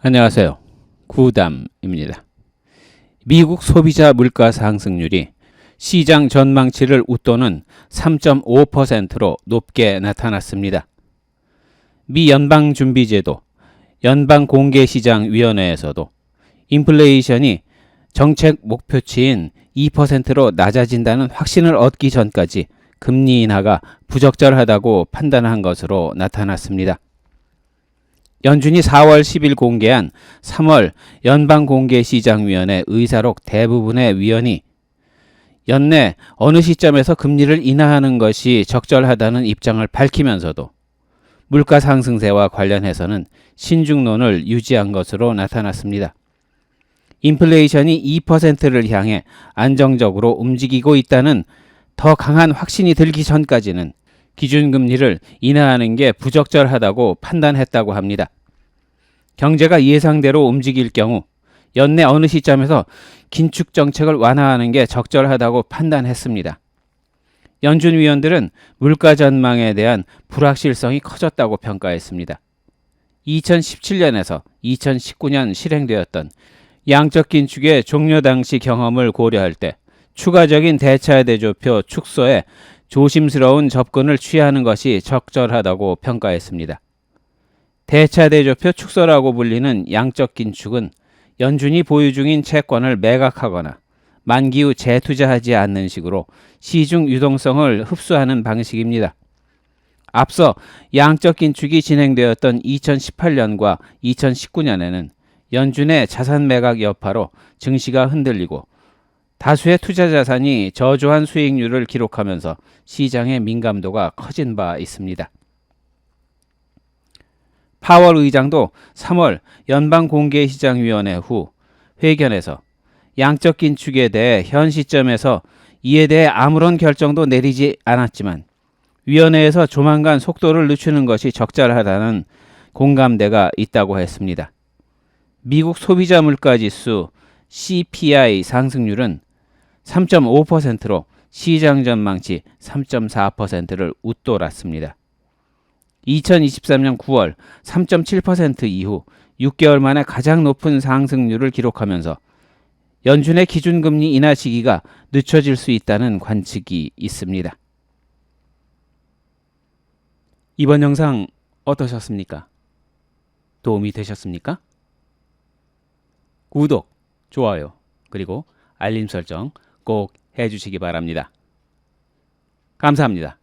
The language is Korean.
안녕하세요. 구담입니다. 미국 소비자 물가 상승률이 시장 전망치를 웃도는 3.5%로 높게 나타났습니다. 미 연방준비제도 연방공개시장위원회에서도 인플레이션이 정책 목표치인 2%로 낮아진다는 확신을 얻기 전까지 금리 인하가 부적절하다고 판단한 것으로 나타났습니다. 연준이 4월 10일 공개한 3월 연방공개시장위원회 의사록 대부분의 위원이 연내 어느 시점에서 금리를 인하하는 것이 적절하다는 입장을 밝히면서도 물가 상승세와 관련해서는 신중론을 유지한 것으로 나타났습니다. 인플레이션이 2%를 향해 안정적으로 움직이고 있다는 더 강한 확신이 들기 전까지는 기준금리를 인하하는 게 부적절하다고 판단했다고 합니다. 경제가 예상대로 움직일 경우 연내 어느 시점에서 긴축 정책을 완화하는 게 적절하다고 판단했습니다. 연준 위원들은 물가 전망에 대한 불확실성이 커졌다고 평가했습니다. 2017년에서 2019년 실행되었던 양적 긴축의 종료 당시 경험을 고려할 때 추가적인 대차 대조표 축소에 조심스러운 접근을 취하는 것이 적절하다고 평가했습니다. 대차 대조표 축소라고 불리는 양적 긴축은 연준이 보유 중인 채권을 매각하거나 만기 후 재투자하지 않는 식으로 시중 유동성을 흡수하는 방식입니다. 앞서 양적 긴축이 진행되었던 2018년과 2019년에는 연준의 자산 매각 여파로 증시가 흔들리고 다수의 투자 자산이 저조한 수익률을 기록하면서 시장의 민감도가 커진 바 있습니다. 파월 의장도 3월 연방공개시장위원회 후 회견에서 양적 긴축에 대해 현 시점에서 이에 대해 아무런 결정도 내리지 않았지만 위원회에서 조만간 속도를 늦추는 것이 적절하다는 공감대가 있다고 했습니다. 미국 소비자 물가 지수 CPI 상승률은 3.5%로 시장 전망치 3.4%를 웃돌았습니다. 2023년 9월 3.7% 이후 6개월 만에 가장 높은 상승률을 기록하면서 연준의 기준금리 인하 시기가 늦춰질 수 있다는 관측이 있습니다. 이번 영상 어떠셨습니까? 도움이 되셨습니까? 구독, 좋아요, 그리고 알림 설정 꼭 해주시기 바랍니다. 감사합니다.